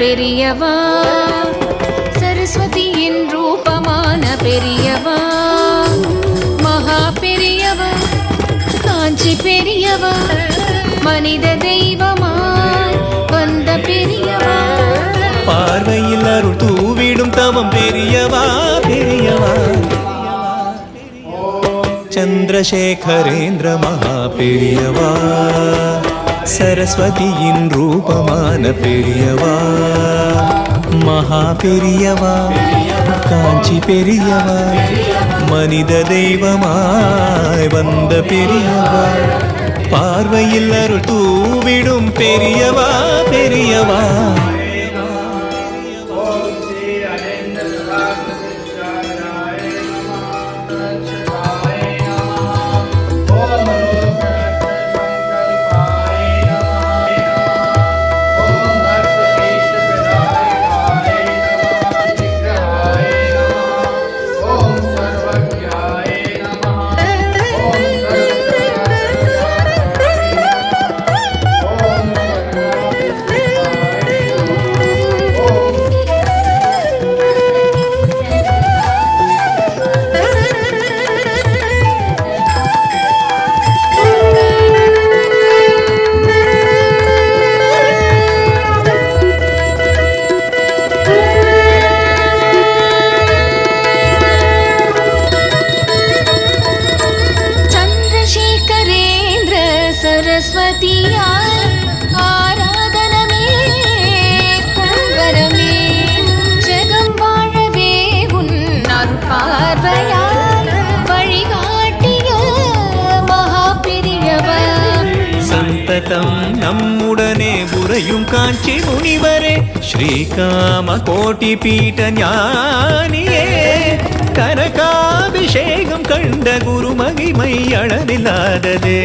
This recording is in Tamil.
பெரியவா சரஸ்வதியின் ரூபமான பெரியவா காஞ்சி பெரியவா மனித தெய்வமாய் வந்த பெரியவா. பார்வையில் அருள் தூவிடும் தவம் பெரியவா பெரியவா. சந்திரசேகரேந்திர மகா பெரியவா சரஸ்வதியின் ரூபமான பெரியவா. மகா பெரியவா காஞ்சி பெரியவா மனித தெய்வமாய் வந்த பெரியவா. பார்வையில் அருள் தூவிடும் பெரியவா பெரியவா. சந்ததம் நம்முடனே உறையும் காஞ்சி முனிவரே ஸ்ரீகாம கோட்டி பீட்ட ஞானியே. கனகாபிஷேகம் கண்ட குரு மகிமை அளவில்லாததே